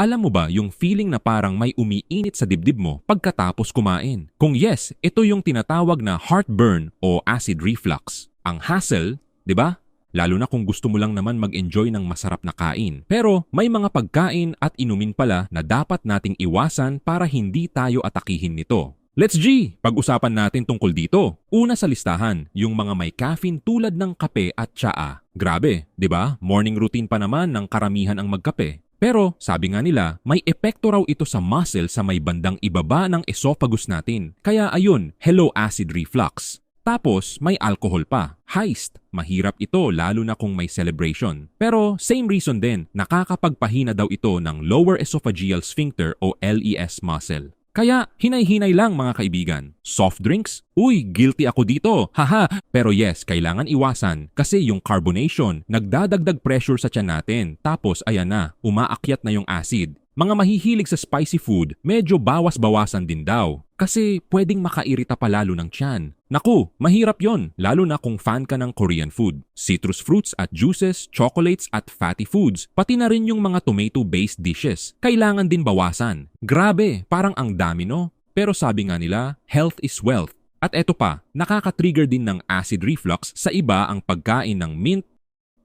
Alam mo ba yung feeling na parang may umiinit sa dibdib mo pagkatapos kumain? Kung yes, ito yung tinatawag na heartburn o acid reflux. Ang hassle, di ba? Lalo na kung gusto mo lang naman mag-enjoy ng masarap na kain. Pero may mga pagkain at inumin pala na dapat nating iwasan para hindi tayo atakihin nito. Let's G! Pag-usapan natin tungkol dito. Una sa listahan, yung mga may caffeine tulad ng kape at tsaa. Grabe, di ba? Morning routine pa naman ng karamihan ang magkape. Pero sabi nga nila, may epekto raw ito sa muscle sa may bandang ibaba ng esophagus natin. Kaya ayun, hello acid reflux. Tapos may alcohol pa. Heist. Mahirap ito lalo na kung may celebration. Pero same reason din, nakakapagpahina daw ito ng lower esophageal sphincter o LES muscle. Kaya hinay-hinay lang mga kaibigan. Soft drinks? Uy, guilty ako dito. Haha. Pero yes, kailangan iwasan kasi yung carbonation nagdadagdag pressure sa tiyan natin. Tapos ayan na, umaakyat na yung acid. Mga mahihilig sa spicy food, medyo bawas-bawasan din daw. Kasi pwedeng makairita pa lalo ng tiyan. Naku, mahirap yon lalo na kung fan ka ng Korean food. Citrus fruits at juices, chocolates at fatty foods, pati na rin yung mga tomato-based dishes. Kailangan din bawasan. Grabe, parang ang dami no? Pero sabi nga nila, health is wealth. At eto pa, nakaka-trigger din ng acid reflux sa iba ang pagkain ng mint,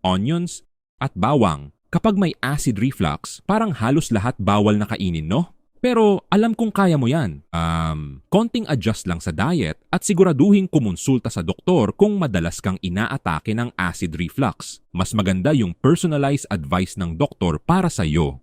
onions, at bawang. Kapag may acid reflux, parang halos lahat bawal na kainin, no? Pero alam kong kaya mo yan. Um, konting adjust lang sa diet at siguraduhin kumonsulta sa doktor kung madalas kang inaatake ng acid reflux. Mas maganda yung personalized advice ng doktor para sa iyo.